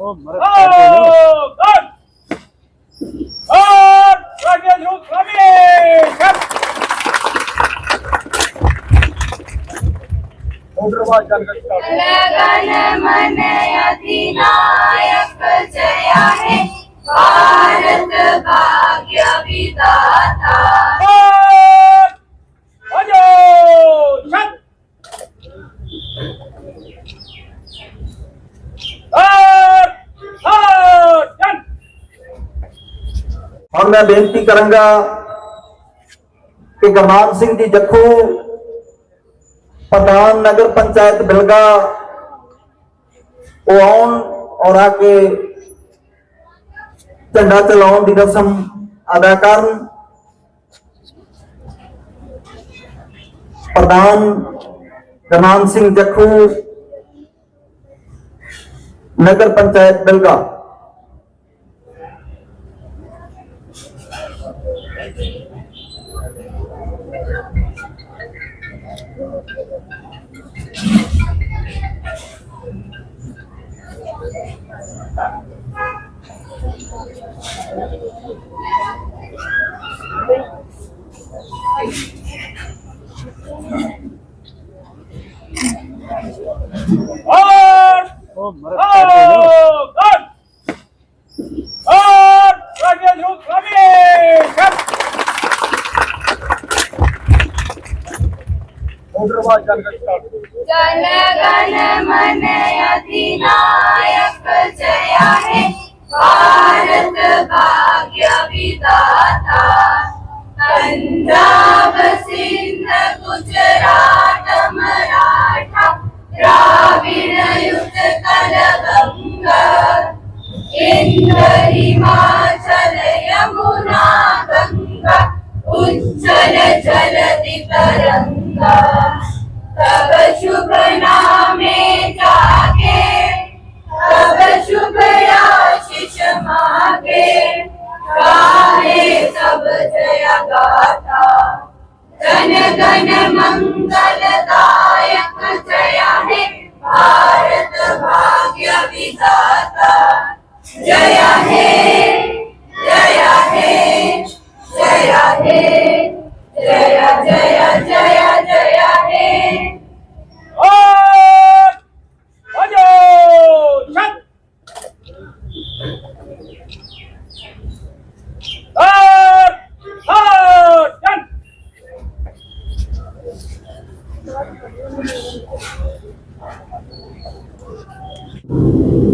ਉਹ ਮਰ Oh, God! Oh, Rajesh Ruth Ravi! Come! ਮੋਟਰਵਾਜ ਚੱਲ ਕੇ start। लगन मन अधिनायक जया है भारत भाग्य विधाता ਹੁਣ ਮੈਂ ਬੇਨਤੀ ਕਰਾਂਗਾ ਕਿ ਗਮਾਨ ਸਿੰਘ ਜੀ ਜੱਖੂ, ਪ੍ਰਧਾਨ ਨਗਰ ਪੰਚਾਇਤ ਬਿਲਗਾ, ਉਹ ਆਉਣ ਔਰ ਆ ਕੇ ਝੰਡਾ ਚਲਾਉਣ ਦੀ ਰਸਮ ਅਦਾ ਕਰਨ। ਪ੍ਰਧਾਨ ਗਮਾਨ ਸਿੰਘ ਜੱਖੂ, ਨਗਰ panchayat Bilga. Oh, God! Oh, Rajesh Rukh Ramesh! Jana Gana मन अधिनायक जया है भारत भाग्य विधाता पंजाब सिंध गुजरात मराठा द्राविड उत्कल गंगा इंद्र हिमाचल यमुना गंगा उज्जल जलधि तरंगा जय गाथा जन गण मंगलदायक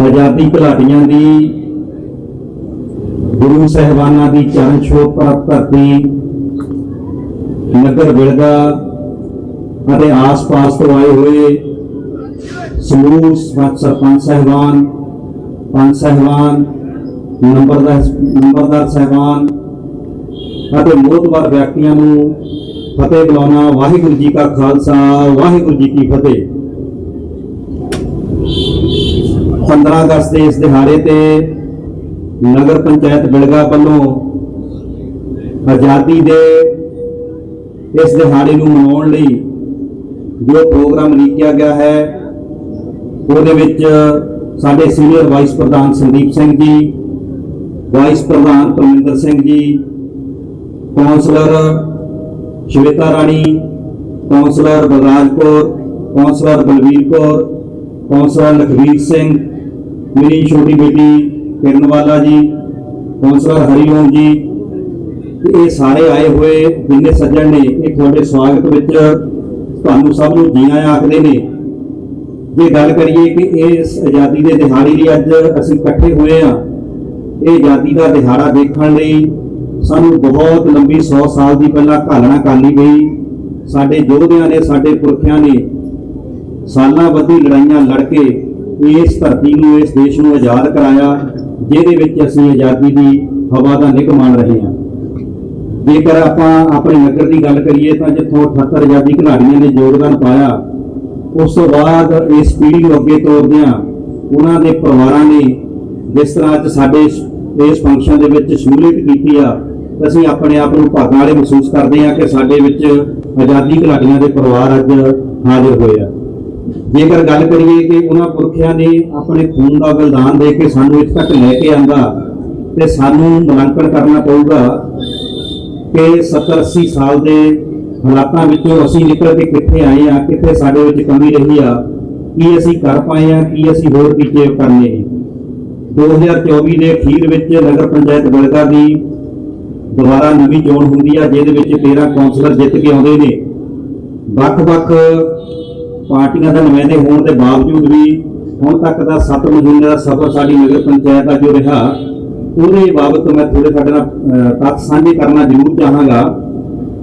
ਆਜ਼ਾਦੀ ਘੁਲਾਟੀਆਂ ਦੀ, ਗੁਰੂ ਸਹਿਬਾਨਾਂ ਦੀ ਚਰਨ ਛੋਹ ਪ੍ਰਾਪਤ ਧਰਤੀ ਨਗਰ ਬਿਲਗਾ ਅਤੇ ਆਸ-ਪਾਸ ਤੋਂ ਆਏ ਹੋਏ ਸਮੂਹ ਸਰਪੰਚ ਸਹਿਬਾਨ ਪੰਜ ਸਹਿਬਾਨ, ਨੰਬਰਦਾਰ ਨੰਬਰਦਾਰ ਸਹਿਬਾਨ ਅਤੇ ਮੋਹਤਵਾਰ ਵਿਅਕਤੀਆਂ ਨੂੰ ਫਤਿਹ ਬੁਲਾਉਣਾ ਵਾਹਿਗੁਰੂ ਜੀ ਕਾ ਖਾਲਸਾ, ਵਾਹਿਗੁਰੂ ਜੀ ਕੀ ਫਤਿਹ। 15 ਅਗਸਤ ਦੇ ਇਸ ਦਿਹਾੜੇ ਤੇ ਨਗਰ ਪੰਚਾਇਤ ਬਿਲਗਾ ਵੱਲੋਂ ਆਜ਼ਾਦੀ ਦੇ ਇਸ ਦਿਹਾੜੇ ਨੂੰ ਮਨਾਉਣ ਲਈ ਜੋ ਪ੍ਰੋਗਰਾਮ ਲਿਖਿਆ ਗਿਆ ਹੈ, ਉਹਦੇ ਵਿੱਚ ਸਾਡੇ ਸੀਨੀਅਰ ਵਾਈਸ ਪ੍ਰਧਾਨ ਸੰਦੀਪ ਸਿੰਘ ਜੀ, ਵਾਈਸ ਪ੍ਰਧਾਨ Parminder Singh ji, councillor Shweta Rani, councillor Balraj Kaur, councillor Balvir Kaur, councillor Lakhvir Singh ਮੇਰੀ ਛੋਟੀ ਬੇਟੀ ਕਿਰਨਵਾਲਾ ਜੀ ਕਾਉਂਸਲਰ ਹਰੀਓਮ ਜੀ ਇਹ ਸਾਰੇ ਆਏ ਹੋਏ ਜਿੰਨੇ ਸੱਜਣ ਨੇ, ਇਹ ਤੁਹਾਡੇ ਸਵਾਗਤ ਵਿੱਚ ਤੁਹਾਨੂੰ ਸਭ ਨੂੰ ਜੀ ਆਇਆਂ ਆਖਦੇ ਨੇ। ਜੇ ਗੱਲ ਕਰੀਏ ਕਿ ਇਸ ਆਜ਼ਾਦੀ ਦੇ ਦਿਹਾੜੇ ਲਈ ਅੱਜ ਅਸੀਂ ਇਕੱਠੇ ਹੋਏ ਆ ਇਹ ਆਜ਼ਾਦੀ ਦਾ ਦਿਹਾੜਾ ਦੇਖਣ ਲਈ ਸਾਨੂੰ ਬਹੁਤ ਲੰਬੀ 100 ਸਾਲ ਦੀ ਪਹਿਲਾਂ ਘਾਲਣਾ ਕਰਨੀ ਪਈ। ਸਾਡੇ ਯੋਧਿਆਂ ਨੇ, ਸਾਡੇ ਪੁਰਖਿਆਂ ਨੇ ਸਾਲਾਂ ਬੱਧੀ ਲੜਾਈਆਂ ਲੜ ਕੇ ਇਸ ਧਰਤੀ ਨੂੰ, ਇਸ ਦੇਸ਼ ਨੂੰ ਆਜ਼ਾਦ ਕਰਾਇਆ, ਜਿਹਦੇ ਵਿੱਚ ਅਸੀਂ ਆਜ਼ਾਦੀ ਦੀ ਹਵਾ ਦਾ ਨਿੱਘ ਮਾਣ ਰਹੇ ਹਾਂ। ਜੇਕਰ ਆਪਾਂ ਆਪਣੇ ਨਗਰ ਦੀ ਗੱਲ ਕਰੀਏ, ਤਾਂ ਜਿੱਥੋਂ 78 ਆਜ਼ਾਦੀ ਘਿਲਾੜੀਆਂ ਨੇ ਯੋਗਦਾਨ ਪਾਇਆ, ਉਸ ਤੋਂ ਬਾਅਦ ਇਸ ਪੀੜ੍ਹੀ ਨੂੰ ਅੱਗੇ ਤੋਰਦਿਆਂ ਉਹਨਾਂ ਦੇ ਪਰਿਵਾਰਾਂ ਨੇ ਜਿਸ ਤਰ੍ਹਾਂ ਅੱਜ ਸਾਡੇ ਇਸ ਫੰਕਸ਼ਨ ਦੇ ਵਿੱਚ ਸ਼ਮੂਲੀਅਤ ਕੀਤੀ ਆ, ਅਸੀਂ ਆਪਣੇ ਆਪ ਨੂੰ ਭਾਗਾਂ ਵਾਲੇ ਮਹਿਸੂਸ ਕਰਦੇ ਹਾਂ ਕਿ ਸਾਡੇ ਵਿੱਚ ਆਜ਼ਾਦੀ ਘਿਲਾੜੀਆਂ ਦੇ ਪਰਿਵਾਰ ਅੱਜ ਹਾਜ਼ਰ ਹੋਏ ਆ। ਜੇਕਰ ਗੱਲ ਕਰੀਏ ਕਿ ਉਹਨਾਂ ਪੁਰਖਿਆਂ ਨੇ ਆਪਣੇ ਖੂਨ ਦਾ ਬਲਿਦਾਨ ਦੇ ਕੇ ਸਾਨੂੰ ਇੱਥੇ ਤੱਕ ਲੈ ਕੇ ਆਂਦਾ ਤੇ ਸਾਨੂੰ ਮੁਲਾਂਕਣ ਕਰਨਾ ਪਊਗਾ ਕਿ 70 80 ਸਾਲ ਦੇ ਹਾਲਾਤਾਂ ਵਿੱਚੋਂ ਅਸੀਂ ਨਿਕਲ ਕੇ ਕਿੱਥੇ ਆਏ ਆ ਕਿੱਥੇ ਸਾਡੇ ਵਿੱਚ ਕਮੀ ਰਹੀ ਆ, ਕੀ ਅਸੀਂ ਕਰ ਪਾਏ ਆ ਕੀ ਅਸੀਂ ਹੋਰ ਕੀਤੇ ਕਰਨੇ ਨੇ। 2024 ਦੇ ਅਖੀਰ ਵਿੱਚ ਨਗਰ ਪੰਚਾਇਤ ਬਲਗਾ ਦੀ ਦੁਬਾਰਾ ਨਵੀਂ ਚੋਣ ਹੁੰਦੀ ਆ, ਜਿਹਦੇ ਵਿੱਚ 13 ਕੌਂਸਲਰ ਜਿੱਤ ਕੇ ਆਉਂਦੇ ਨੇ। ਵੱਖ-ਵੱਖ ਪਾਰਟੀਆਂ ਦੇ ਨੁਮਾਇੰਦੇ ਹੋਣ ਦੇ ਬਾਵਜੂਦ ਵੀ ਹੁਣ ਤੱਕ ਦਾ 7 ਮਹੀਨੇ ਦਾ ਸਫ਼ਰ ਸਾਡੀ ਨਗਰ ਪੰਚਾਇਤ ਦਾ ਜੋ ਰਿਹਾ, ਉਹਦੇ ਬਾਬਤ ਮੈਂ ਥੋੜੇ ਸਾਡੇ ਨਾਲ ਤੱਥ ਸਾਂਝੇ ਕਰਨਾ ਜ਼ਰੂਰ ਚਾਹਾਂਗਾ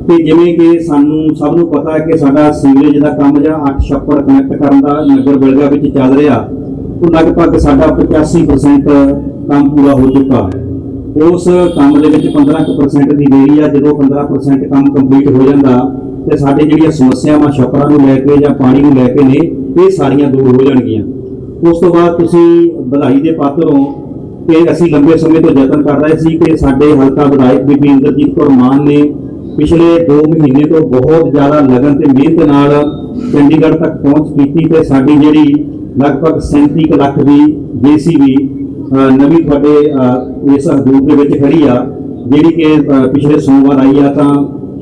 ਕਿ ਜਿਵੇਂ ਕਿ ਸਾਨੂੰ ਸਭ ਨੂੰ ਪਤਾ ਹੈ ਕਿ ਸਾਡਾ ਸੀਵਰੇਜ ਦਾ ਕੰਮ ਜਾਂ 8 ਛੱਪੜ ਕਨੈਕਟ ਕਰਨ ਦਾ ਨਗਰ ਬਿਲਗਾ ਵਿੱਚ ਚੱਲ ਰਿਹਾ, ਉਹ ਲਗਭਗ ਸਾਡਾ 85% ਕੰਮ ਪੂਰਾ ਹੋ ਚੁੱਕਾ। ਹੈ ਉਸ ਕੰਮ ਦੇ ਵਿੱਚ 15% ਦੀ ਦੇਰੀ ਆ, ਜਦੋਂ 15% ਕੰਮ ਕੰਪਲੀਟ ਹੋ ਜਾਂਦਾ ਤੇ ਸਾਡੇ ਜਿਹੜੀਆਂ ਸਮੱਸਿਆਵਾਂ, ਛੱਪੜਾਂ ਨੂੰ ਲੈ ਕੇ ਜਾਂ ਪਾਣੀ ਨੂੰ ਲੈ ਕੇ ਨੇ, ਇਹ ਸਾਰੀਆਂ ਦੂਰ ਹੋ ਜਾਣਗੀਆਂ। ਉਸ ਤੋਂ ਬਾਅਦ ਤੁਸੀਂ ਵਧਾਈ ਦੇ ਪਾਤਰ ਹੋ ਕਿ ਅਸੀਂ ਲੰਬੇ ਸਮੇਂ ਤੋਂ ਯਤਨ ਕਰ ਰਹੇ ਸੀ ਕਿ ਸਾਡੇ ਹਲਕਾ ਵਿਧਾਇਕ ਬੀਬੀ ਇੰਦਰਜੀਤ ਕੌਰ ਮਾਨ ਨੇ ਪਿਛਲੇ 2 ਮਹੀਨੇ ਤੋਂ ਬਹੁਤ ਜ਼ਿਆਦਾ ਲਗਨ ਤੇ ਮਿਹਨਤ ਨਾਲ ਚੰਡੀਗੜ੍ਹ ਤੱਕ ਪਹੁੰਚ ਕੀਤੀ ਤੇ ਸਾਡੀ ਜਿਹੜੀ ਲਗਭਗ 37 ਕੁ ਲੱਖ ਦੀ ਜੀਸੀਬੀ ਨਵੀਂ ਤੁਹਾਡੇ ਇਸ ਹਦੂਦ ਦੇ ਵਿੱਚ ਖੜੀ ਆ, ਜਿਹੜੀ ਕਿ ਪਿਛਲੇ ਸੋਮਵਾਰ ਆਈ ਆ ਤਾਂ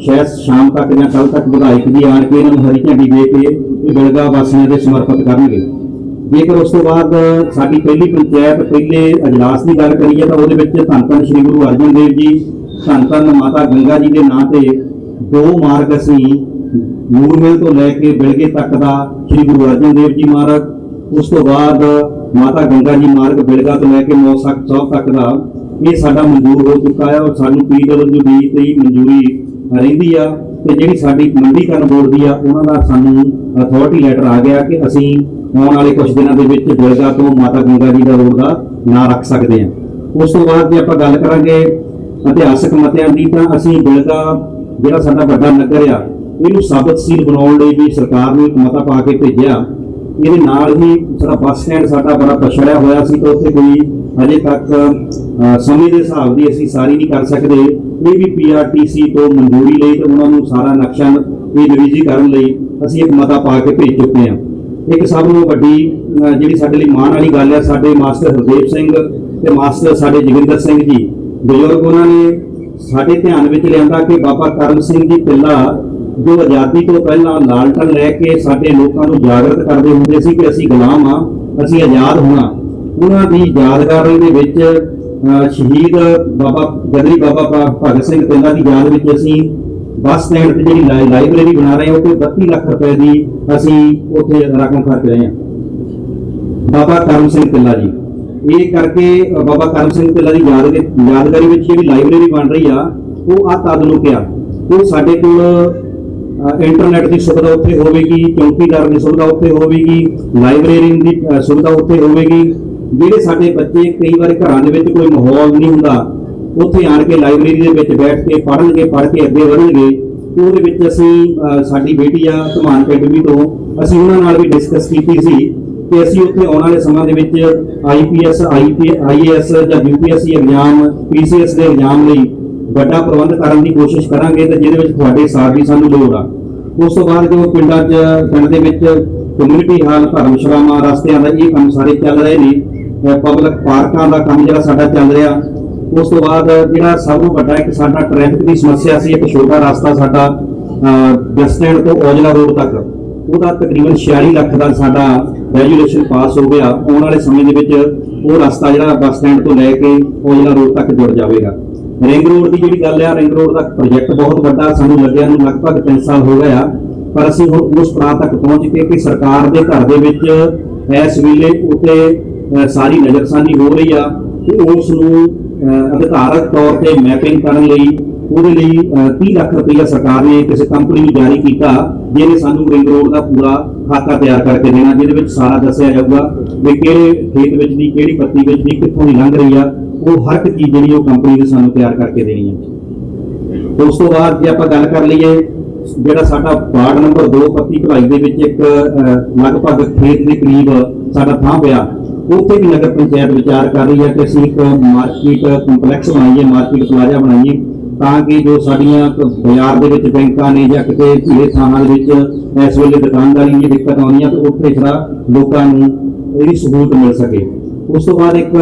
ਸ਼ਾਇਦ ਸ਼ਾਮ ਤੱਕ ਜਾਂ ਕੱਲ ਤੱਕ ਵਿਧਾਇਕ ਜੀ ਆਣ ਕੇ ਇਹਨਾਂ ਨੂੰ ਹਰੀ ਝੰਡੀ ਦੇ ਕੇ ਇਹ ਬਿਲਗਾ ਵਾਸੀਆਂ ਦੇ ਸਮਰਪਿਤ ਕਰਨਗੇ। ਜੇਕਰ ਉਸ ਤੋਂ ਬਾਅਦ ਸਾਡੀ ਪਹਿਲੀ ਪੰਚਾਇਤ ਪਹਿਲੇ ਅਜਲਾਸ ਦੀ ਗੱਲ ਕਰੀਏ ਤਾਂ ਉਹਦੇ ਵਿੱਚ ਧੰਨ ਧੰਨ ਸ੍ਰੀ ਗੁਰੂ ਅਰਜਨ ਦੇਵ ਜੀ, ਧੰਨ ਧੰਨ ਮਾਤਾ ਗੰਗਾ ਜੀ ਦੇ ਨਾਂ ਤੇ ਦੋ ਮਾਰਗ ਅਸੀਂ ਨੂਰਮਹਿਲ ਤੋਂ ਲੈ ਕੇ ਬਿਲਗੇ ਤੱਕ ਦਾ ਸ੍ਰੀ ਗੁਰੂ ਅਰਜਨ ਦੇਵ ਜੀ ਮਾਰਗ, ਉਸ ਤੋਂ ਬਾਅਦ ਮਾਤਾ ਗੰਗਾ ਜੀ ਮਾਰਗ ਬਿਲਗਾ ਤੋਂ ਲੈ ਕੇ ਮੌਸਕ ਚੌਕ ਤੱਕ ਦਾ, ਇਹ ਸਾਡਾ ਮਨਜ਼ੂਰ ਹੋ ਚੁੱਕਾ ਹੈ ਔਰ ਸਾਨੂੰ ਪੀਡਬਲਯੂਡੀ ਦੀ ਮਨਜ਼ੂਰੀ ਰਹਿੰਦੀ ਆ ਤੇ ਜਿਹੜੀ ਸਾਡੀ ਮੰਡੀਕਰਨ ਬੋਰਡ ਦੀ ਆ, ਉਹਨਾਂ ਦਾ ਸਾਨੂੰ ਅਥਾਰਟੀ ਲੈਟਰ ਆ ਗਿਆ ਕਿ ਅਸੀਂ ਆਉਣ ਵਾਲੇ ਕੁਝ ਦਿਨਾਂ ਦੇ ਵਿੱਚ ਬਿਲਗਾ ਤੋਂ ਮਾਤਾ ਗੰਗਾ ਜੀ ਦਾ ਰੋਡ ਦਾ ਨਾਂ ਰੱਖ ਸਕਦੇ ਹਾਂ ਉਸ ਤੋਂ ਬਾਅਦ ਜੇ ਆਪਾਂ ਗੱਲ ਕਰਾਂਗੇ ਇਤਿਹਾਸਕ ਮਤਿਆਂ ਦੀ, ਤਾਂ ਅਸੀਂ ਬਿਲਗਾ ਜਿਹੜਾ ਸਾਡਾ ਵੱਡਾ ਨਗਰ ਆ, ਇਹਨੂੰ ਸਾਬਤਸ਼ੀਲ ਬਣਾਉਣ ਲਈ ਵੀ ਸਰਕਾਰ ਨੇ ਇੱਕ ਮਤਾ ਪਾ ਕੇ ਭੇਜਿਆ। ਇਹਦੇ ਨਾਲ ਹੀ ਸਾਡਾ ਬੱਸ ਸਟੈਂਡ ਸਾਡਾ ਬੜਾ ਪਛੜਿਆ ਹੋਇਆ ਸੀ, ਤਾਂ ਉੱਥੇ ਕੋਈ ਅਜੇ ਤੱਕ ਸਮੇਂ ਦੇ ਹਿਸਾਬ ਦੀ ਅਸੀਂ ਸਾਰੀ ਨਹੀਂ ਕਰ ਸਕਦੇ। ਇਹ ਵੀ ਪੀਆਰਟੀਸੀ ਤੋਂ ਮਨਜ਼ੂਰੀ ਲਈ ਤੇ ਉਹਨਾਂ ਨੂੰ ਸਾਰਾ ਨਕਸ਼ਾ ਇਹ ਨਵੀਜੀ ਕਰਨ ਲਈ ਅਸੀਂ ਇੱਕ ਮਤਾ ਪਾ ਕੇ ਭੇਜ ਚੁੱਕੇ ਹਾਂ। ਇੱਕ ਸਭ ਨੂੰ ਵੱਡੀ ਜਿਹੜੀ ਸਾਡੇ ਲਈ ਮਾਣ ਵਾਲੀ ਗੱਲ ਹੈ, ਸਾਡੇ ਮਾਸਟਰ ਹਰਦੇਵ ਸਿੰਘ ਤੇ ਮਾਸਟਰ ਸਾਡੇ ਜੋਗਿੰਦਰ ਸਿੰਘ ਜੀ। ਬਜ਼ੁਰਗ ਉਹਨਾਂ ਨੇ ਸਾਡੇ ਧਿਆਨ ਵਿੱਚ ਲਿਆਂਦਾ ਕਿ ਬਾਬਾ ਕਰਮ ਸਿੰਘ ਜੀ ਪਿੱਲਾ ਜੋ ਆਜ਼ਾਦੀ ਤੋਂ ਪਹਿਲਾਂ ਲਾਲਟਨ ਲੈ ਕੇ ਸਾਡੇ ਲੋਕਾਂ ਨੂੰ ਜਾਗਰਤ ਕਰਦੇ ਹੁੰਦੇ ਸੀ ਕਿ ਅਸੀਂ ਗੁਲਾਮ ਆ ਅਸੀਂ ਆਜ਼ਾਦ ਹੋਣਾ। ਉਹਨਾਂ ਦੀ ਯਾਦਗਾਰੀ ਦੇ ਵਿੱਚ ਸ਼ਹੀਦ ਬਾਬਾ ਗਦਰੀ ਬਾਬਾ ਭਗਤ ਸਿੰਘ ਪਿੰਡਾ ਦੀ ਯਾਦ ਵਿੱਚ ਅਸੀਂ ਬੱਸ ਸਟੈਂਡ ਤੇ ਜਿਹੜੀ ਲਾਇਬ੍ਰੇਰੀ ਬਣਾ ਰਹੇ ਹਾਂ ਉਹ ਤੇ 32 ਲੱਖ ਰੁਪਏ ਦੀ ਅਸੀਂ ਉੱਥੇ ਰਕਮ ਖਰਚ ਰਹੇ ਹਾਂ। ਬਾਬਾ ਕਰਮ ਸਿੰਘ ਪਿੱਲਾ ਜੀ। ਇਹ ਕਰਕੇ ਬਾਬਾ ਕਰਮ ਸਿੰਘ ਪਿੱਲਾ ਦੀ ਯਾਦ ਯਾਦਗਾਰੀ ਵਿੱਚ ਜਿਹੜੀ ਲਾਇਬ੍ਰੇਰੀ ਬਣ ਰਹੀ ਆ, ਉਹ ਆ ਤਾਦਲੁਕ ਆ ਉਹ ਸਾਡੇ ਕੋਲ ਇੰਟਰਨੈਟ ਦੀ ਸੁਵਿਧਾ ਉੱਥੇ ਹੋਵੇਗੀ, ਚੌਕੀਦਾਰ ਦੀ ਸੁਵਿਧਾ ਉੱਥੇ ਹੋਵੇਗੀ, ਲਾਇਬ੍ਰੇਰੀ ਦੀ ਸੁਵਿਧਾ ਉੱਥੇ ਹੋਵੇਗੀ। ਜਿਹੜੇ ਸਾਡੇ ਬੱਚੇ ਕਈ ਵਾਰ ਘਰਾਂ ਦੇ ਵਿੱਚ ਕੋਈ ਮਾਹੌਲ ਨਹੀਂ ਹੁੰਦਾ, ਉੱਥੇ ਆਣ ਕੇ ਲਾਇਬ੍ਰੇਰੀ ਦੇ ਵਿੱਚ ਬੈਠ ਕੇ ਪੜ੍ਹਨਗੇ, ਪੜ੍ਹ ਕੇ ਅੱਗੇ ਵਧਣਗੇ, ਉਹਦੇ ਵਿੱਚ ਅਸੀਂ ਸਾਡੀ ਬੇਟੀ ਆ ਧਮਾਨ ਅਕੈਡਮੀ ਤੋਂ, ਅਸੀਂ ਉਹਨਾਂ ਨਾਲ ਵੀ ਡਿਸਕਸ ਕੀਤੀ ਸੀ ਕਿ ਅਸੀਂ ਉੱਥੇ ਆਉਣ ਵਾਲੇ ਸਮਾਂ ਦੇ ਵਿੱਚ ਆਈਪੀਐਸ ਆਈਏਐਸ ਜਾਂ ਯੂਪੀਐਸਸੀ ਐਗਜ਼ਾਮ ਪੀਸੀਐਸ ਦੇ ਐਗਜ਼ਾਮ ਲਈ ਵੱਡਾ ਪ੍ਰਬੰਧ ਕਰਨ ਦੀ ਕੋਸ਼ਿਸ਼ ਕਰਾਂਗੇ ਤੇ ਜਿਹਦੇ ਵਿੱਚ ਤੁਹਾਡੇ ਸਾਥ ਦੀ ਸਾਨੂੰ ਲੋੜ ਆ। ਉਸ ਤੋਂ ਬਾਅਦ ਜੋ ਪਿੰਡਾਂ 'ਚ, ਪਿੰਡ ਦੇ ਵਿੱਚ ਕਮਿਊਨਿਟੀ ਹਾਲ ਧਰਮਸ਼ਾਲਾਵਾਂ ਰਸਤਿਆਂ ਦਾ ਇਹ ਕੰਮ ਸਾਰੇ ਚੱਲ ਰਹੇ ਨੇ ਪਬਲਿਕ ਪਾਰਕਾਂ ਦਾ ਕੰਮ ਜਿਹੜਾ ਸਾਡਾ ਚੱਲ ਰਿਹਾ, ਉਸ ਤੋਂ ਬਾਅਦ ਜਿਹੜਾ ਸਭ ਤੋਂ ਵੱਡਾ ਇੱਕ ਸਾਡਾ ਟ੍ਰੈਫਿਕ ਦੀ ਸਮੱਸਿਆ ਸੀ, ਇੱਕ ਛੋਟਾ ਰਸਤਾ ਸਾਡਾ ਬੱਸ ਸਟੈਂਡ ਤੋਂ ਔਜਲਾ ਰੋਡ ਤੱਕ। ਉਹਦਾ ਤਕਰੀਬਨ 46 ਲੱਖ ਦਾ ਸਾਡਾ ਰੈਜੂਲੇਸ਼ਨ ਪਾਸ ਹੋ ਗਿਆ। ਆਉਣ ਵਾਲੇ ਸਮੇਂ ਦੇ ਵਿੱਚ ਉਹ ਰਸਤਾ ਜਿਹੜਾ ਬੱਸ ਸਟੈਂਡ ਤੋਂ ਲੈ ਕੇ ਔਜਲਾ ਰੋਡ ਤੱਕ ਜੁੜ ਜਾਵੇਗਾ। ਰਿੰਗ ਰੋਡ ਦੀ ਜਿਹੜੀ ਗੱਲ ਆ ਰਿੰਗ ਰੋਡ ਦਾ ਪ੍ਰੋਜੈਕਟ ਬਹੁਤ ਵੱਡਾ, ਸਾਨੂੰ ਲੱਗਿਆ ਨੂੰ ਲਗਭਗ 3 ਸਾਲ ਹੋ ਗਏ ਆ ਪਰ ਅਸੀਂ ਹੁਣ ਉਸ ਪ੍ਰਾਂਤ ਤੱਕ ਪਹੁੰਚ ਕੇ ਕਿ ਸਰਕਾਰ ਦੇ ਘਰ ਦੇ ਵਿੱਚ ਇਸ ਵੇਲੇ ਉਤੇ ਸਾਰੀ ਨਜ਼ਰਸਾਨੀ ਹੋ ਰਹੀ ਆ ਕਿ ਉਸ ਨੂੰ ਅਧਿਕਾਰਤ ਤੌਰ ਤੇ ਮੈਪਿੰਗ ਕਰਨ ਲਈ ਉਹਦੇ ਲਈ ਅ, 30 ਲੱਖ ਰੁਪਈਆ ਸਰਕਾਰ ਨੇ ਕਿਸੇ ਕੰਪਨੀ ਨੂੰ ਜਾਰੀ ਕੀਤਾ ਜਿਹਨੇ ਸਾਨੂੰ ਰਿੰਗ ਰੋਡ ਦਾ ਪੂਰਾ ਖਾਤਾ ਤਿਆਰ ਕਰਕੇ ਦੇਣਾ ਜਿਹਦੇ ਵਿੱਚ ਸਾਰਾ ਦੱਸਿਆ ਜਾਊਗਾ ਵੀ ਕਿਹੜੇ ਖੇਤ ਵਿੱਚ ਦੀ ਕਿਹੜੀ ਪੱਤੀ ਵਿੱਚ ਦੀ ਕਿੱਥੋਂ ਦੀ ਲੰਘ ਰਹੀ ਆ ਉਹ ਹਰ ਇੱਕ ਚੀਜ਼ ਜਿਹੜੀ ਉਹ ਕੰਪਨੀ ਨੇ ਸਾਨੂੰ ਤਿਆਰ ਕਰਕੇ ਦੇਣੀ ਹੈ ਉਸ ਤੋਂ ਬਾਅਦ ਜੇ ਆਪਾਂ ਗੱਲ ਕਰ ਲਈਏ ਜਿਹੜਾ ਸਾਡਾ ਵਾਰਡ ਨੰਬਰ 2 ਪੱਤੀ ਭਲਾਈ ਦੇ ਵਿੱਚ ਇੱਕ ਲਗਭਗ ਖੇਤ ਦੇ ਕਰੀਬ ਸਾਡਾ ਥਾਂ ਪਿਆ ਉੱਥੇ ਵੀ ਨਗਰ ਪੰਚਾਇਤ ਵਿਚਾਰ ਕਰ ਰਹੀ ਹੈ ਕਿ ਅਸੀਂ ਇੱਕ ਮਾਰਕੀਟ ਕੰਪਲੈਕਸ ਬਣਾਈਏ ਮਾਰਕੀਟ ਪਲਾਜ਼ਾ ਬਣਾਈਏ ਤਾਂ ਕਿ ਜੋ ਸਾਡੀਆਂ ਬਾਜ਼ਾਰ ਦੇ ਵਿੱਚ ਬੈਂਕਾਂ ਨੇ ਜਾਂ ਕਿਤੇ ਭੀੜੇ ਥਾਵਾਂ ਦੇ ਵਿੱਚ ਇਸ ਵੇਲੇ ਦੁਕਾਨਦਾਰੀ ਦੀ ਦਿੱਕਤ ਆਉਂਦੀਆਂ ਤੇ ਉੱਥੇ ਥੋੜਾ ਲੋਕਾਂ ਨੂੰ ਇਹਦੀ ਸਹੂਲਤ ਮਿਲ ਸਕੇ। ਉਸ ਤੋਂ ਬਾਅਦ ਇੱਕ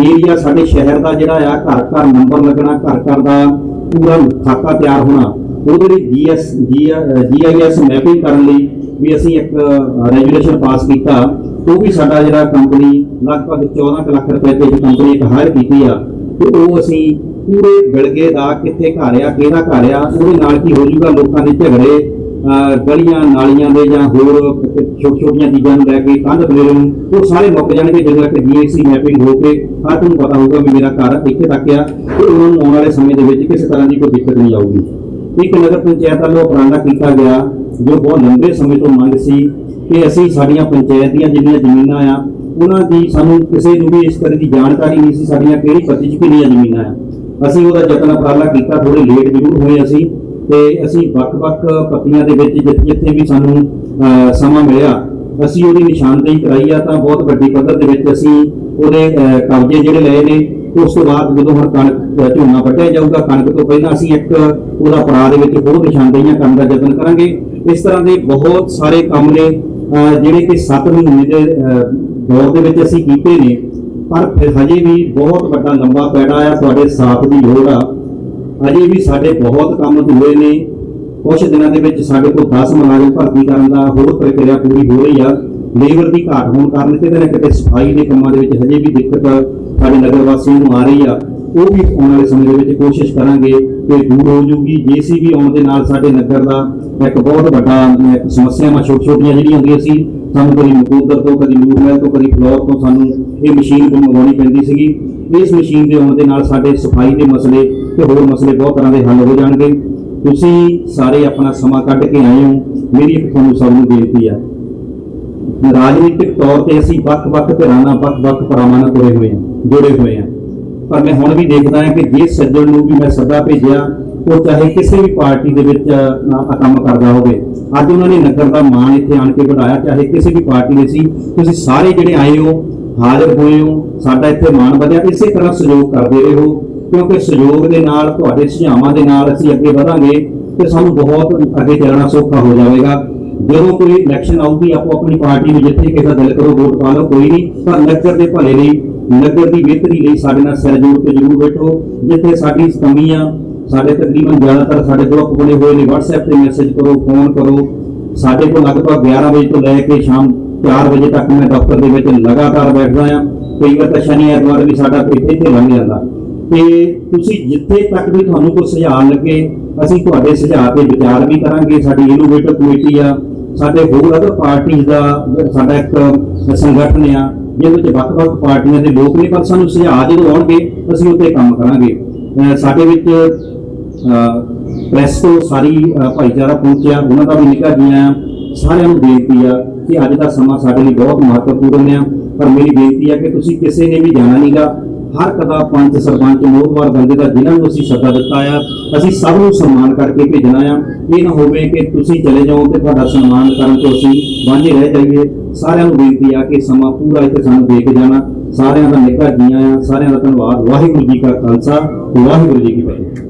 ਏਰੀਆ ਸਾਡੇ ਸ਼ਹਿਰ ਦਾ ਜਿਹੜਾ ਆ, ਘਰ ਘਰ ਨੰਬਰ ਲੱਗਣਾ, ਘਰ ਘਰ ਦਾ ਪੂਰਾ ਖਾਕਾ ਤਿਆਰ ਹੋਣਾ, ਉਹਦੇ ਲਈ ਜੀਐਸ ਜੀਆਈਐਸ ਮੈਪਿੰਗ ਕਰਨ ਲਈ ਵੀ ਅਸੀਂ ਇੱਕ ਰੈਜੂਲੇਸ਼ਨ ਪਾਸ ਕੀਤਾ। ਉਹ ਵੀ ਸਾਡਾ ਜਿਹੜਾ ਕੰਪਨੀ ਲਗਭਗ 14 ਕੁ ਲੱਖ ਰੁਪਏ ਤੇ ਕੰਪਨੀ ਇੱਕ ਹਾਇਰ ਕੀਤੀ ਆ, ਤੇ ਉਹ ਅਸੀਂ ਪੂਰੇ ਬਿਲਗੇ ਦਾ ਕਿੱਥੇ ਘਰ ਕਿਹਦਾ ਘਰ ਉਹਦੇ ਨਾਲ ਕੀ ਹੋ ਜੂਗਾ ਲੋਕਾਂ ਦੇ ਝਗੜੇ ਗਲੀਆਂ ਨਾਲੀਆਂ ਦੇ ਜਾਂ ਹੋਰ ਛੋਟੀ ਛੋਟੀਆਂ ਚੀਜ਼ਾਂ ਨੂੰ ਲੈ ਕੇ ਕੰਧ ਬਲੇਰੇ ਨੂੰ, ਉਹ ਸਾਰੇ ਮੁੱਕ ਜਾਣਗੇ ਜਦੋਂ ਕਿ ਜੀਐਸਸੀ ਮੈਪਿੰਗ ਹੋ ਕੇ ਹਰ ਨੂੰ ਪਤਾ ਹੋਊਗਾ ਵੀ ਮੇਰਾ ਘਰ ਇੱਥੇ ਤੱਕ ਆ, ਤੇ ਉਹਨਾਂ ਨੂੰ ਆਉਣ ਵਾਲੇ ਸਮੇਂ ਦੇ ਵਿੱਚ ਕਿਸੇ ਤਰ੍ਹਾਂ ਦੀ ਕੋਈ ਦਿੱਕਤ ਨਹੀਂ ਆਊਗੀ। ਇੱਕ ਨਗਰ ਪੰਚਾਇਤ ਵੱਲੋਂ ਉਪਰਾਲਾ ਕੀਤਾ ਗਿਆ, ਜੋ ਬਹੁਤ ਲੰਬੇ ਸਮੇਂ ਤੋਂ ਮੰਗ ਸੀ ਕਿ ਅਸੀਂ ਸਾਡੀਆਂ ਪੰਚਾਇਤ ਦੀਆਂ ਜਿੰਨੀਆਂ ਜ਼ਮੀਨਾਂ ਆ ਉਹਨਾਂ ਦੀ ਸਾਨੂੰ ਕਿਸੇ ਨੂੰ ਵੀ ਇਸ ਤਰ੍ਹਾਂ ਦੀ ਜਾਣਕਾਰੀ ਨਹੀਂ ਸੀ ਸਾਡੀਆਂ ਕਿਹੜੀ ਪੱਤੀ 'ਚ ਕਿੰਨੀਆਂ ਜ਼ਮੀਨਾਂ ਆ। ਅਸੀਂ ਉਹਦਾ ਯਤਨ ਉਪਰਾਲਾ ਕੀਤਾ ਥੋੜੇ ਲੇਟ ਜ਼ਰੂਰ ਹੋਏ ਅਸੀਂ ਤੇ ਅਸੀਂ ਵੱਖ-ਵੱਖ ਪੱਤੀਆਂ ਦੇ ਵਿੱਚ ਜਿੱਥੇ ਜਿੱਥੇ ਵੀ ਸਾਨੂੰ ਸਮਾਂ ਮਿਲਿਆ ਅਸੀਂ ਉਹਦੀ ਨਿਸ਼ਾਨਦੇਹੀ ਕਰਾਈ ਆ ਤਾਂ ਬਹੁਤ ਵੱਡੀ ਪੱਧਰ ਦੇ ਵਿੱਚ ਅਸੀਂ ਉਹਦੇ ਕਬਜ਼ੇ ਜਿਹੜੇ ਲਏ ਨੇ ਉਸ ਤੋਂ ਬਾਅਦ ਜਦੋਂ ਹੁਣ ਕਣਕ ਅਹ, ਝੋਨਾ ਵੱਢਿਆ ਜਾਊਗਾ ਕਣਕ ਤੋਂ ਪਹਿਲਾਂ ਅਸੀਂ ਇੱਕ ਉਹਦਾ ਪੜਾਅ ਦੇ ਵਿੱਚ ਹੋਰ ਨਿਸ਼ਾਨਦੇਹੀਆਂ ਕਰਨ ਦਾ ਯਤਨ ਕਰਾਂਗੇ। ਇਸ ਤਰ੍ਹਾਂ ਦੇ ਬਹੁਤ ਸਾਰੇ ਕੰਮ ਨੇ ਜਿਹੜੇ ਕਿ 7 ਮਹੀਨੇ ਦੇ ਦੌਰ ਦੇ ਵਿੱਚ ਅਸੀਂ ਕੀਤੇ ਨੇ, ਪਰ ਫਿਰ ਹਜੇ ਵੀ ਬਹੁਤ ਵੱਡਾ ਲੰਬਾ ਪੈੜਾ ਆ ਤੁਹਾਡੇ ਸਾਥ ਦੀ ਲੋੜ ਆ। ਅਜੇ ਵੀ ਸਾਡੇ ਬਹੁਤ ਕੰਮ ਅਧੂਰੇ ਨੇ। ਕੁਝ ਦਿਨਾਂ ਦੇ ਵਿੱਚ ਸਾਡੇ ਕੋਲ 10 ਮੁਲਾਜ਼ਮ ਭਰਤੀ ਕਰਨ ਦਾ ਹੋਰ ਪ੍ਰਕਿਰਿਆ ਪੂਰੀ ਹੋ ਰਹੀ ਆ। ਲੇਬਰ ਦੀ ਘਾਟ ਹੋਣ ਕਾਰਨ ਕਿਤੇ ਨਾ ਕਿਤੇ ਸਫ਼ਾਈ ਦੇ ਕੰਮਾਂ ਦੇ ਵਿੱਚ ਹਜੇ ਵੀ ਦਿੱਕਤ ਸਾਡੇ ਨਗਰ ਵਾਸੀਆਂ ਨੂੰ ਆ ਰਹੀ ਆ। ਉਹ ਵੀ ਆਉਣ ਵਾਲੇ ਸਮੇਂ ਦੇ ਵਿੱਚ ਕੋਸ਼ਿਸ਼ ਕਰਾਂਗੇ ਕਿ ਦੂਰ ਹੋ ਜੂਗੀ ਜੀਸੀਬੀ ਆਉਣ ਦੇ ਨਾਲ ਸਾਡੇ ਨਗਰ ਦਾ ਇੱਕ ਬਹੁਤ ਵੱਡਾ ਸਮੱਸਿਆਵਾਂ ਛੋਟ ਛੋਟੀਆਂ ਜਿਹੜੀਆਂ ਹੁੰਦੀਆਂ ਸੀ, ਸਾਨੂੰ ਕਦੀ ਨਕੋਦਰ ਤੋਂ, ਕਦੀ ਨੂਰਮਹਿਲ ਤੋਂ, ਕਦੀ ਫਲੋਰ ਤੋਂ ਸਾਨੂੰ ਇਹ ਮਸ਼ੀਨ ਮੰਗਵਾਉਣੀ ਪੈਂਦੀ ਸੀਗੀ। ਇਸ ਮਸ਼ੀਨ ਦੇ ਆਉਣ ਦੇ ਨਾਲ ਸਾਡੇ ਸਫ਼ਾਈ ਦੇ ਮਸਲੇ ਤੇ ਹੋਰ ਮਸਲੇ ਬਹੁਤ ਤਰ੍ਹਾਂ ਦੇ ਹੱਲ ਹੋ ਜਾਣਗੇ। ਤੁਸੀਂ ਸਾਰੇ ਆਪਣਾ ਸਮਾਂ ਕੱਢ ਕੇ ਆਏ ਹੋ। ਮੇਰੀ ਇੱਕ ਤੁਹਾਨੂੰ ਸਭ ਨੂੰ ਬੇਨਤੀ ਆ। ਰਾਜਨੀਤਿਕ ਤੌਰ ਤੇ ਅਸੀਂ ਵੱਖ-ਵੱਖ ਧਿਰਾਂ ਨਾਲ ਵੱਖ-ਵੱਖ ਪਰਾਵਾਂ ਨਾਲ ਜੁੜੇ ਹੋਏ ਹਾਂ, ਜੁੜੇ ਹੋਏ ਹਾਂ। ਪਰ ਮੈਂ ਹੁਣ ਵੀ ਦੇਖਦਾ ਹਾਂ ਕਿ ਜਿਸ ਸੱਜਣ ਨੂੰ ਵੀ ਮੈਂ ਸੱਦਾ ਭੇਜਿਆ ਉਹ ਚਾਹੇ ਕਿਸੇ ਵੀ ਪਾਰਟੀ ਦੇ ਵਿੱਚ ਅ, ਕੰਮ ਕਰਦਾ ਹੋਵੇ। ਅੱਜ ਉਹਨਾਂ ਨੇ ਨਗਰ ਦਾ ਮਾਣ ਇੱਥੇ ਆਣ ਕੇ ਵਧਾਇਆ ਚਾਹੇ ਕਿਸੇ ਵੀ ਪਾਰਟੀ ਦੇ ਸੀ। ਤੁਸੀਂ ਸਾਰੇ ਜਿਹੜੇ ਆਏ ਹੋ ਹਾਜ਼ਰ ਹੋਏ ਹੋ ਸਾਡਾ ਇੱਥੇ ਮਾਣ ਵਧਿਆ ਇਸੇ ਤਰ੍ਹਾਂ ਸਹਿਯੋਗ ਕਰਦੇ ਰਹੋ ਕਿਉਂਕਿ ਸਹਿਯੋਗ ਦੇ ਨਾਲ ਤੁਹਾਡੇ ਸੁਝਾਵਾਂ ਦੇ ਨਾਲ ਅਸੀਂ ਅੱਗੇ ਵਧਾਂਗੇ ਤੇ ਸਾਨੂੰ ਬਹੁਤ ਅੱਗੇ ਚੱਲਣਾ ਸੌਖਾ ਹੋ ਜਾਵੇਗਾ। ਜਦੋਂ ਕੋਈ ਇਲੈਕਸ਼ਨ ਆਊਗੀ ਆਪੋ ਆਪਣੀ ਪਾਰਟੀ ਨੂੰ ਜਿੱਥੇ ਕਿਸੇ ਦਾ ਦਿਲ ਕਰੋ ਵੋਟ ਪਾ ਲਓ ਕੋਈ ਨਹੀਂ। ਪਰ ਨਗਰ ਦੇ ਭਲੇ ਲਈ ਨਗਰ ਦੀ ਬਿਹਤਰੀ ਲਈ ਸਾਡੇ ਨਾਲ ਸਿਰ ਜੋੜ ਕੇ ਜ਼ਰੂਰ ਬੈਠੋ। ਜਿੱਥੇ ਸਾਡੀ ਕਮੀਆਂ ਸਾਡੇ ਤਕਰੀਬਨ ਜ਼ਿਆਦਾਤਰ ਸਾਡੇ ਗਰੁੱਪ ਬਣੇ ਹੋਏ ਨੇ, WhatsApp ਤੇ ਮੈਸੇਜ ਕਰੋ ਫੋਨ ਕਰੋ। ਸਾਡੇ ਕੋਲ ਲਗਭਗ 11 ਵਜੇ ਤੋਂ ਲੈ ਕੇ ਸ਼ਾਮ 4 ਵਜੇ ਤੱਕ ਮੈਂ ਦਫ਼ਤਰ ਦੇ ਵਿੱਚ ਲਗਾਤਾਰ ਬੈਠਦਾ ਆ ਕਈ ਵਾਰ ਤਾਂ ਸ਼ਨੀ ਐਤਵਾਰ ਵੀ ਸਾਡਾ ਇੱਥੇ ਇੱਥੇ ਲੰਘ ਜਾਂਦਾ। ਤੇ ਤੁਸੀਂ ਜਿੱਥੇ ਤੱਕ ਵੀ ਤੁਹਾਨੂੰ ਕੋਈ ਸੁਝਾਅ ਲੱਗੇ, ਅਸੀਂ ਤੁਹਾਡੇ ਸੁਝਾਅ ਤੇ ਵਿਚਾਰ ਵੀ ਕਰਾਂਗੇ। ਸਾਡੀ ਇਨੋਵੇਟਿਵ ਕਮੇਟੀ ਆ, ਸਾਡੇ ਹੋਰ ਅਦਰ ਪਾਰਟੀਆਂ ਦਾ, ਸਾਡਾ ਇੱਕ ਸੰਗਠਨ ਆ ਜਿਹਦੇ ਵਿੱਚ ਵੱਖ-ਵੱਖ ਪਾਰਟੀਆਂ ਦੇ ਲੋਕ ਨੇ, ਪਰ ਸਾਨੂੰ ਸੁਝਾਅ ਜਦੋਂ ਆਉਣਗੇ, ਅਸੀਂ ਉੱਤੇ ਕੰਮ ਕਰਾਂਗੇ। ਅਹ ਸਾਡੇ ਵਿੱਚ ਪ੍ਰੈਸ ਤੋਂ ਸਾਰੀ ਭਾਈਚਾਰਾ ਪਹੁੰਚਿਆ, ਉਹਨਾਂ ਦਾ ਵੀ ਨਿੱਘਾ ਜੀ ਆ। ਸਾਰਿਆਂ ਨੂੰ ਬੇਨਤੀ ਆ ਕਿ ਅੱਜ ਦਾ ਸਮਾਂ ਸਾਡੇ ਲਈ ਬਹੁਤ ਮਹੱਤਵਪੂਰਨ ਆ। ਪਰ ਮੇਰੀ ਬੇਨਤੀ ਆ ਕਿ ਤੁਸੀਂ ਕਿਸੇ ਨੇ ਵੀ ਜਾਣਾ ਨਹੀਂਗਾ ਹਰ ਕਦਾ ਪੰਚ ਸਰਪੰਚ ਮੋਹਤਵਾਰ ਬੰਦੇ ਦਾ ਜਿਨ੍ਹਾਂ ਨੂੰ ਅਸੀਂ ਸੱਦਾ ਦਿੱਤਾ ਆ, ਅਸੀਂ ਸਭ ਨੂੰ ਸਨਮਾਨ ਕਰਕੇ ਭੇਜਣਾ ਆ। ਇਹ ਨਾ ਹੋਵੇ ਕਿ ਤੁਸੀਂ ਚਲੇ ਜਾਓ ਤੇ ਤੁਹਾਡਾ ਸਨਮਾਨ ਕਰਨ ਤੋਂ ਅਸੀਂ ਵਾਂਝੇ ਰਹਿ ਜਾਈਏ। ਸਾਰਿਆਂ ਨੂੰ ਬੇਨਤੀ ਆ ਕਿ ਸਮਾਂ ਪੂਰਾ ਇੱਥੇ ਸਾਨੂੰ ਦੇ ਕੇ ਜਾਣਾ। ਸਾਰਿਆਂ ਦਾ ਨਿੱਘਾ ਜੀਆਂ ਆ, ਸਾਰਿਆਂ ਦਾ ਧੰਨਵਾਦ। ਵਾਹਿਗੁਰੂ ਜੀ ਕਾ ਖਾਲਸਾ, ਵਾਹਿਗੁਰੂ ਜੀ ਕੀ ਫਤਿਹ।